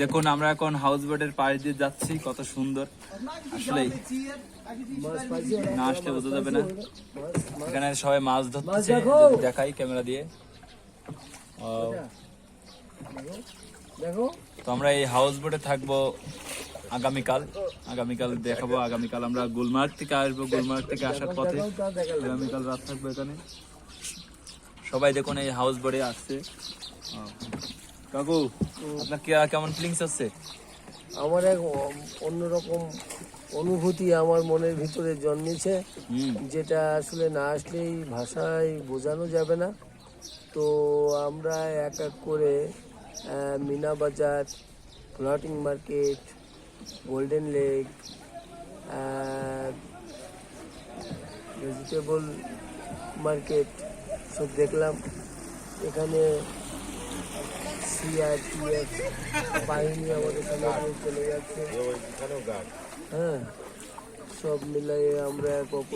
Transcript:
দেখুন আমরা এখন হাউস বোটের পাশ দিয়ে যাচ্ছি কত সুন্দর আসলে। না আসলে বোঝা যাবে না। এখানে সবাই মাছ। যদি দেখাই ক্যামেরা দিয়ে তো আমরা এই হাউস বোটে থাকব আগামীকাল আগামীকাল দেখাবো আগামীকাল আমরা গুলমার্গ থেকে আসব গুলমার্গ থেকে আসার পথে আগামীকাল রাত থাকব এখানে সবাই দেখুন এই হাউস বোটে আসছে। কাকু আপনার কি- কেমন ফিলিংস হচ্ছে আমার এক অন্যরকম অনুভূতি আমার মনের ভিতরে জন্মেছে যেটা আসলে না আসলেই ভাষায় বোঝানো যাবে না। তো আমরা এক এক করে Meena Bazar floating market golden lake vegetable market সব দেখলাম। এখানে সিআরপিএফ বাহিনী আমাদের সামনে চলে যাচ্ছে। হ্যাঁ সব মিলাই আমরা এক অপর